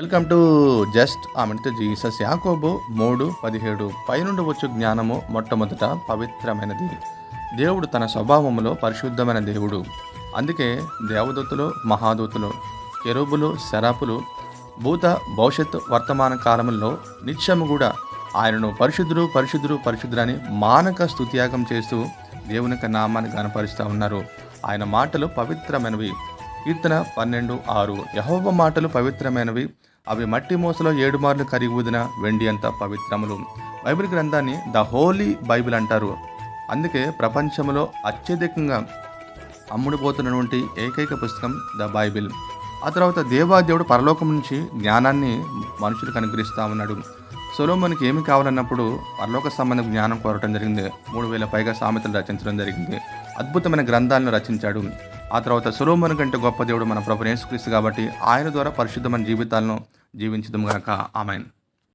Welcome to just ఆమెతో Jesus యాకోబు మూడు పదిహేడు పైనుండి వచ్చు జ్ఞానము మొట్టమొదట పవిత్రమైనది. దేవుడు తన స్వభావములో పరిశుద్ధమైన దేవుడు. అందుకే దేవదూతులు మహాదూతులు కెరుబులు శరాపులు భూత భవిష్యత్ వర్తమాన కాలంలో నిత్యము కూడా ఆయనను పరిశుద్ధుడు పరిశుద్ధుడు పరిశుద్ధుడని మానక స్థుత్యాగం చేస్తూ దేవుని యొక్క నామాన్ని గనపరుస్తూ ఉన్నారు. ఆయన మాటలు పవిత్రమైనవి. కీర్తన పన్నెండు ఆరు. యహోవ మాటలు పవిత్రమైనవి. అవి మట్టి మూసలో ఏడు మార్లు కరిగి ఊదిన వెండి అంత పవిత్రములు. బైబిల్ గ్రంథాన్ని ద హోలీ బైబిల్ అంటారు. అందుకే ప్రపంచంలో అత్యధికంగా అమ్ముడుపోతున్నటువంటి ఏకైక పుస్తకం ద బైబిల్. ఆ తర్వాత దేవాదేవుడు పరలోకం నుంచి జ్ఞానాన్ని మనుషులకు అనుగ్రహిస్తూ ఉన్నాడు. సొలోమోనికి ఏమి కావాలన్నప్పుడు పరలోక సంబంధ జ్ఞానం కోరటం జరిగింది. మూడు వేల పైగా సామెతలు రచించడం జరిగింది. అద్భుతమైన గ్రంథాలను రచించాడు. ఆ తర్వాత సొలోమోని కంటే గొప్ప దేవుడు మన ప్రభు నేసుక్రీస్తు కాబట్టి ఆయన ద్వారా పరిశుద్ధమైన జీవితాలను జీవించడం గనక. ఆమెన్.